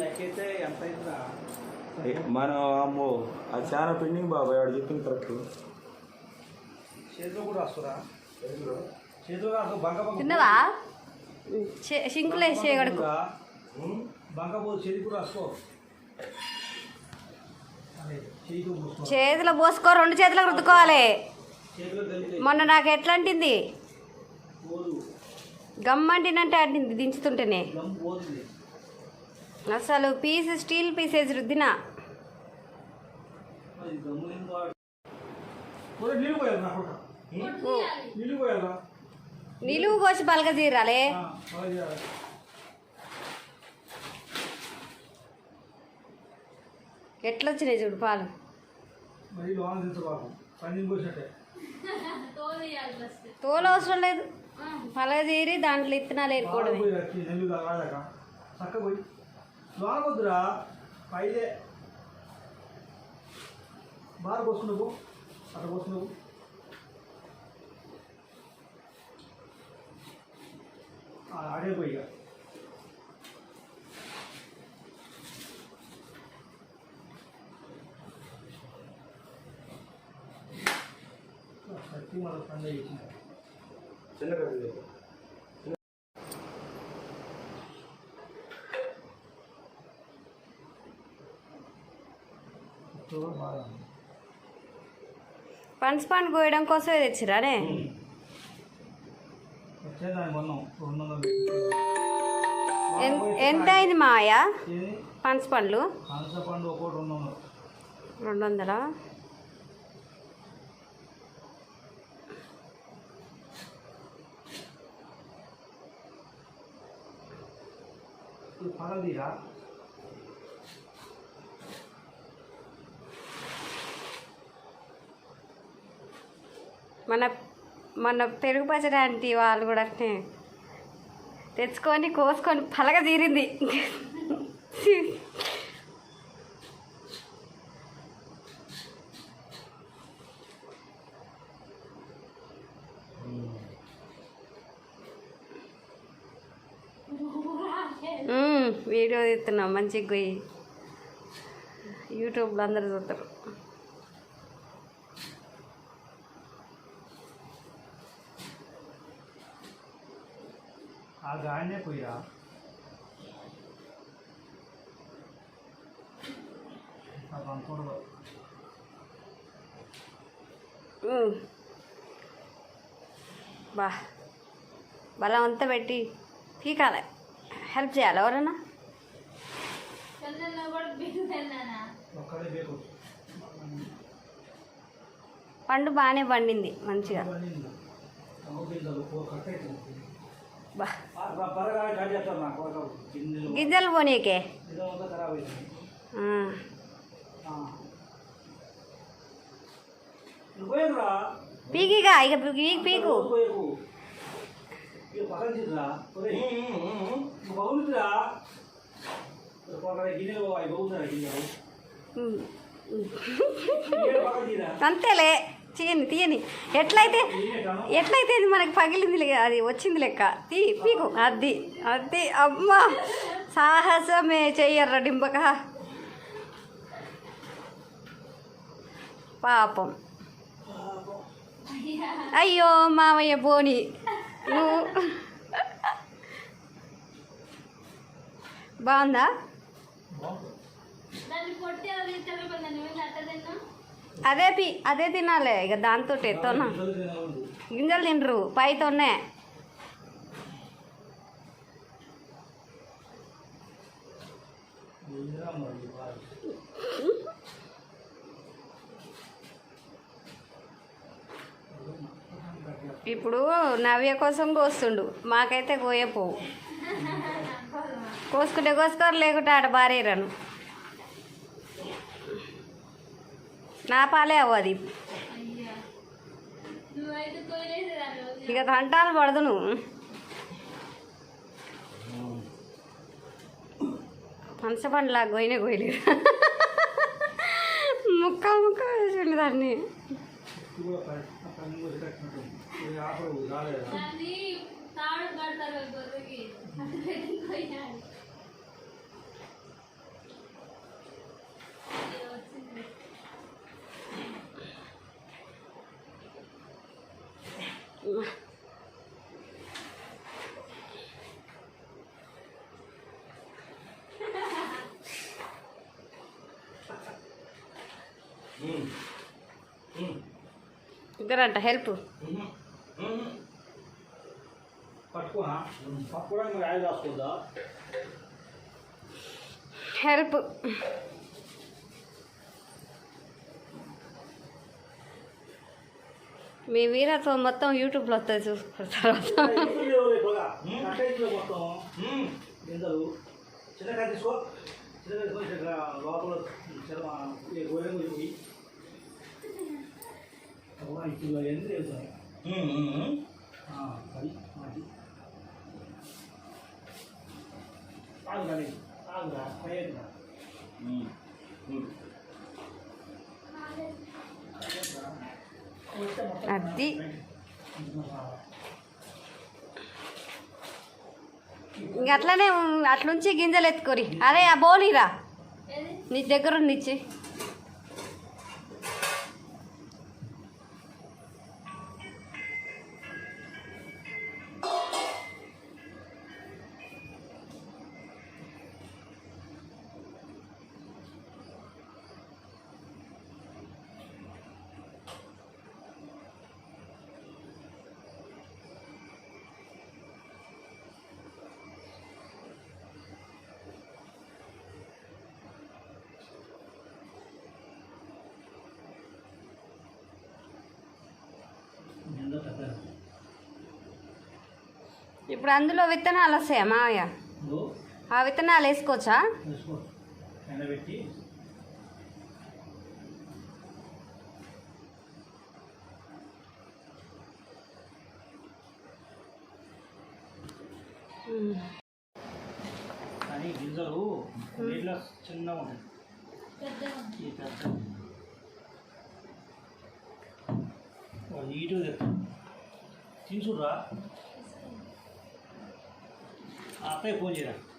లెక్కైతే ఎంత అవుతుందా మనం అమ్మో అది చాలా పెండింగ్ బాబాయ్ వాడు చెప్పింది కరెక్ట్ చేతిలో కూడా వస్తుందా చేతిలో తిన్నవా? వేసి చేయగడుకు పోదు చేతి కూడా చేతిలో పోసుకో రెండు చేతులకు రుద్దుకోవాలి. మొన్న నాకు ఎట్లా అంటింది? పోదు. గమ్మంటినంటే అంటింది దించుతుంటేనే. అసలు పీస్ స్టీల్ పీసెస్ రుద్దినా. నిలువు పోసి పలక తీరాలే. ఆ, అలాగే చేయాలి. ఎట్లా వచ్చినాయి చూడు పాలు? తోలు అవసరం లేదు. పలక తీరి దాంట్లో ఇత్తనాలు ఏరుకోవడమే. పోయి వచ్చి నెల్లు కాదాక చక్క పోయి. లోన వద్దురా పైదే. బాగా పోసుకున్నావు అట్లా పోసుకున్నావు ఆడే పోయి సత్తి మన పండుగ చేసిన చిన్న కర్రీ బాగా పనస పండు కోయడం కోసమే తెచ్చిరానే ఎంత అయింది మాయ పనస పండ్లు రెండు వందలు రెండు వందలా ఇది పగలదీరా మన మన పెరుగు పచ్చడి ఆంటీ వాళ్ళు కూడా తెచ్చుకొని కోసుకొని పలక తీరింది. వీడియో తీస్తున్నాం మంచిగా పోయి. యూట్యూబ్లో అందరు చూస్తారు. ఆ పోయిరా. బా. బలం అంతా పెట్టి పీకాలి. హెల్ప్ చేయాలి పండు బాగానే పండింది మంచిగా. గింజలు పోనీకే పీకిగా ఇక పీకు పీకు పక్కన అంతేలే తీయని తీయని. ఎట్లయితే ఎట్లయితే ఇది మనకి పగిలింది అది వచ్చింది లెక్క. తీ పీకు. అది అది అమ్మా. సాహసమే చెయ్యర్ర డింబక. పాపం. అయ్యో మామయ్య బోని. నువ్వు బాగుందా? అదే పి అదే తినాలి ఇక దాంతో ఎత్తోనా గింజలు తినరు పైతోనే. ఇప్పుడు నవ్య కోసం కోస్తుండు మాకైతే కోయపోవు. కోసుకుంటే కోసుకోరు లేకుంటే ఆడ బారేరను నా పాలే అవ్వది. ఇక తంటాలు పడదు నువ్వు. పనసపండులా గోయినే గోయలేదు ముక్క ముక్క వేసిండు దాన్ని. కూడా పని- పని కూడా కట్టినట్టుంది. ఇది ఆపరు, రాలేదా? తాడు ఇద్దరంట హెల్ప్ హెల్ప్ మీ వీరత్వం మొత్తం యూట్యూబ్లో వస్తుంది చూసుకున్న తర్వాత తీసుకో లోపల ఇప్పుడు ఎందుకు వెళ్తాయి అది అది. ఆగురా నీకు. ఆగురా పోయేదిరా. వస్తే మొత్తం అది ఇంక అట్లనే అట్లుంచి గింజలు ఎత్తుకోరి. అరే ఆ బోనీరా ఏది నీ దగ్గర నిచ్చి ఇప్పుడు అందులో విత్తనాలు వస్తాయా మావయ్య? ఆ విత్తనాలు వేసుకోవచ్చా? కానీ గింజలు నీళ్ళ చిన్నగా ఉంటాయి. పెద్దగా ఉంది. ఈ పెద్ద వాళ్ళు నీట్గా తెస్తారు